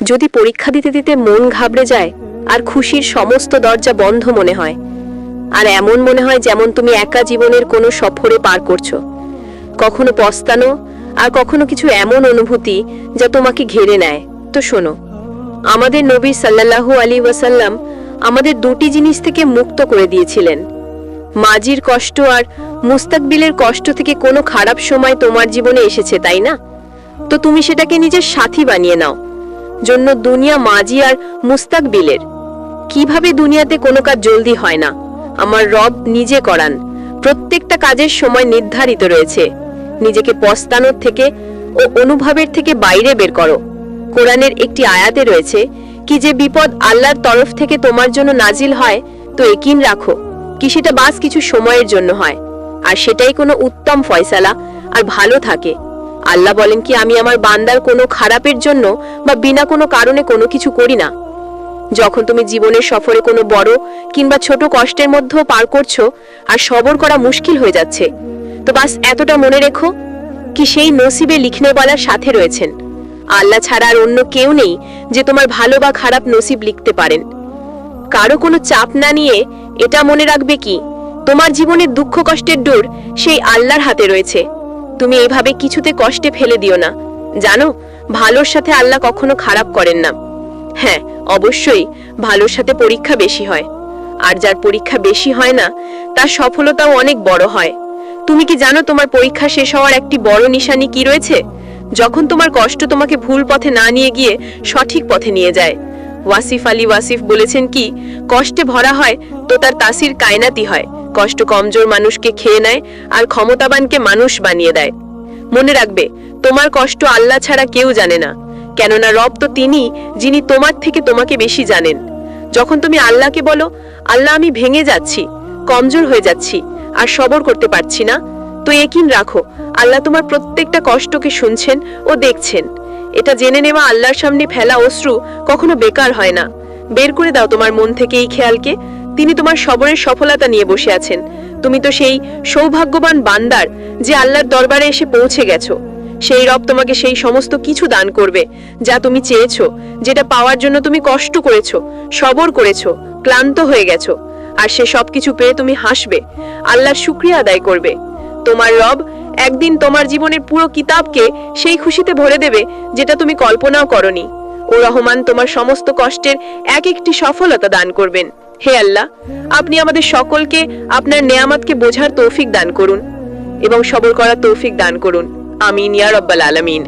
যদি পরীক্ষা দিতে দিতে মন ঘাবড়ে যায়, আর খুশির সমস্ত দরজা বন্ধ মনে হয়। আর এমন মনে হয় যেমন তুমি একা জীবনের কোনো সফরে পার করছ। কখনো পস্তানো, আর কখনো কিছু এমন অনুভূতি যা তোমাকে ঘিরে নেয়। তো শোনো, আমাদের নবী সাল্লাল্লাহু আলী ওয়াসাল্লাম আমাদের দুটি জিনিস থেকে মুক্ত করে দিয়েছিলেন। মাজির কষ্ট আর মুস্তাকবিলের কষ্ট থেকে কোনো খারাপ সময় তোমার জীবনে এসেছে, তাই না? তো তুমি সেটাকে নিজের সাথী বানিয়ে নাও। জন্য দুনিয়া মাজি আর মুস্তাকবিলের। কীভাবে দুনিয়াতে কোনো কাজ জলদি হয় না? আমার রব নিজে করান। প্রত্যেকটা কাজের সময় নির্ধারিত রয়েছে। নিজেকে পস্তানোর থেকে ও অনুভবের থেকে বাইরে বের করো। কোরআনের একটি আয়াতে রয়েছে, কি যে বিপদ আল্লাহর তরফ থেকে তোমার জন্য নাজিল হয়, তো একিন রাখো। কি সেটা বাস কিছু সময়ের জন্য হয়। আর সেটাই কোনো উত্তম ফয়সালা, আর ভালো থাকে। আল্লাহ বলেন কি, আমি আমার বান্দার কোনো খারাপের জন্য বা বিনা কোনো কারণে কোনো কিছু করি না। যখন তুমি জীবনের সফরে কোনো বড় কিংবা ছোট কষ্টের মধ্যেও পার করছ আর সবর করা মুশকিল হয়ে যাচ্ছে, তো বাস এতটা মনে রেখো কি সেই নসিবে লিখনেওয়ালার সাথে রয়েছেন। আল্লাহ ছাড়া আর অন্য কেউ নেই যে তোমার ভালো বা খারাপ নসিব লিখতে পারেন। কারও কোনো চাপ না নিয়ে এটা মনে রাখবে কি, তোমার জীবনের দুঃখ কষ্টের ডোর সেই আল্লাহর হাতে রয়েছে। তুমি এভাবে কিছুতে কষ্টে ফেলে দিও না। জানো, ভালোর সাথে আল্লাহ কখনো খারাপ করেন না। হ্যাঁ অবশ্যই, ভালোর সাথে পরীক্ষা বেশি হয়। আর যার পরীক্ষা বেশি হয় না, তার সফলতাও অনেক বড় হয়। তুমি কি জানো তোমার পরীক্ষা শেষ হওয়ার একটি বড় নিশানি কি রয়েছে? যখন তোমার কষ্ট তোমাকে ভুল পথে না নিয়ে গিয়ে সঠিক পথে নিয়ে যায়। ওয়াসিফ আলী ওয়াসিফ বলেছেন কি, কষ্টে ভরা হয় তো তার তাসির কায়নাতি হয়। কষ্ট কমজোর মানুষকে খেয়ে নেয় আর ক্ষমতাবানকে মানুষ বানিয়ে দেয়। মনে রাখবে, তোমার কষ্ট আল্লাহ ছাড়া কেউ জানে না, কেননা রব তো তিনি যিনি তোমার থেকে তোমাকে বেশি জানেন। যখন তুমি আল্লাহকে বলো, আল্লাহ, আমি ভেঙে যাচ্ছি, কমজোর হয়ে যাচ্ছি আর সবর করতে পারছি না, তো একিন রাখো, আল্লাহ তোমার প্রত্যেকটা কষ্টকে শুনছেন ও দেখছেন। এটা জেনে নেওয়া আল্লাহর সামনে ফেলা অশ্রু কখনো বেকার হয় না। বের করে দাও তোমার মন থেকে এই খেয়ালকে তিনি তোমার সবরের সফলতা নিয়ে বসে আছেন। তুমি তো সেই সৌভাগ্যবান বান্দার যে আল্লাহর দরবারে এসে পৌঁছে গেছো। সেই রব তোমাকে সেই সমস্ত কিছু দান করবে, যা তুমি চেয়েছো, যেটা পাওয়ার জন্য তুমি কষ্ট করেছ, সবর করেছ, ক্লান্ত হয়ে গেছো। আর সে সবকিছু পেয়ে তুমি হাসবে, আল্লাহর শুক্রিয়া আদায় করবে। তোমার রব একদিন তোমার জীবনের পুরো কিতাবকে সেই খুশিতে ভরে দেবে, যেটা তুমি কল্পনাও করনি। ও রহমান তোমার সমস্ত কষ্টের এক একটি সফলতা দান করবেন। হে আল্লাহ, আপনি আমাদের সকলকে আপনার নেয়ামতকে বোঝার তৌফিক দান করুন এবং সবর করার তৌফিক দান করুন। আমিন, ইয়া রব্বাল আলামিন।